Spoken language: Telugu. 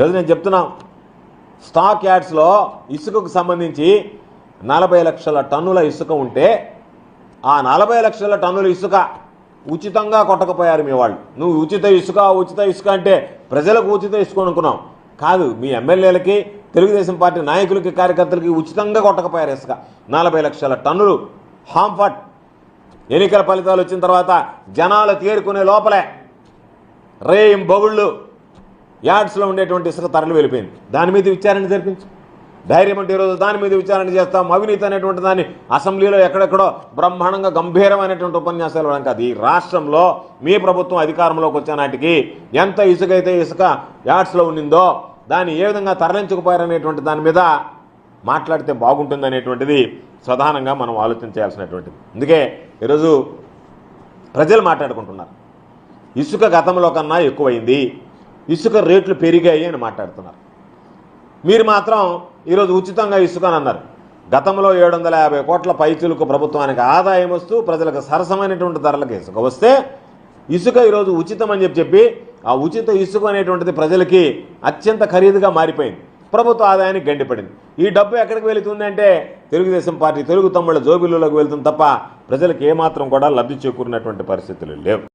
ఈరోజు నేను చెప్తున్నా స్టాక్ యార్డ్స్లో ఇసుకకు సంబంధించి నలభై లక్షల టన్నుల ఇసుక ఉంటే ఆ నలభై లక్షల టన్నుల ఇసుక ఉచితంగా కొట్టకపోయారు మీ వాళ్ళు. నువ్వు ఉచిత ఇసుక ఉచిత ఇసుక అంటే ప్రజలకు ఉచిత ఇసుక అనుకున్నాం కాదు మీ ఎమ్మెల్యేలకి తెలుగుదేశం పార్టీ నాయకులకి కార్యకర్తలకి ఉచితంగా కొట్టకపోయారు ఇసుక. నలభై లక్షల టన్నులు హాంఫట్ ఎన్నికల ఫలితాలు వచ్చిన తర్వాత జనాలు తేరుకునే లోపలే. రేయం బగుళ్ళు యార్డ్స్లో ఉండేటువంటి ఇసుక తరలి వెళ్ళిపోయింది. దాని మీద విచారణ జరిపించు. ధైర్యం అంటే ఈరోజు దాని మీద విచారణ చేస్తాం. అవినీతి అనేటువంటి దాన్ని అసెంబ్లీలో ఎక్కడెక్కడో బ్రహ్మాండంగా గంభీరమైనటువంటి ఉపన్యాసాలు ఇవ్వడం కాదు. ఈ రాష్ట్రంలో మీ ప్రభుత్వం అధికారంలోకి వచ్చే నాటికి ఎంత ఇసుక అయితే ఇసుక యార్డ్స్లో ఉండిందో దాన్ని ఏ విధంగా తరలించకపోయారనేటువంటి దాని మీద మాట్లాడితే బాగుంటుంది అనేటువంటిది ప్రధానంగా మనం ఆలోచన చేయాల్సినటువంటిది. అందుకే ఈరోజు ప్రజలు మాట్లాడుకుంటున్నారు. ఇసుక గతంలో కన్నా ఎక్కువైంది. ఇసుక రేట్లు పెరిగాయి అని మాట్లాడుతున్నారు. మీరు మాత్రం ఈరోజు ఉచితంగా ఇసుక అని అన్నారు. గతంలో ఏడు వందల యాభై కోట్ల పైచులకు ప్రభుత్వానికి ఆదాయం వస్తూ ప్రజలకు సరసమైనటువంటి ధరలకు ఇసుక వస్తే ఇసుక ఈరోజు ఉచితం అని చెప్పి చెప్పి ఆ ఉచిత ఇసుక అనేటువంటిది ప్రజలకి అత్యంత ఖరీదుగా మారిపోయింది. ప్రభుత్వ ఆదాయానికి గండిపడింది ఈ డబ్బు ఎక్కడికి వెళుతుంది అంటే తెలుగుదేశం పార్టీ తెలుగు తమ్ముళ్ళ జోబిల్లోకి వెళ్తుంది తప్ప ప్రజలకు ఏమాత్రం కూడా లబ్ధి చేకూరినటువంటి పరిస్థితులు లేవు.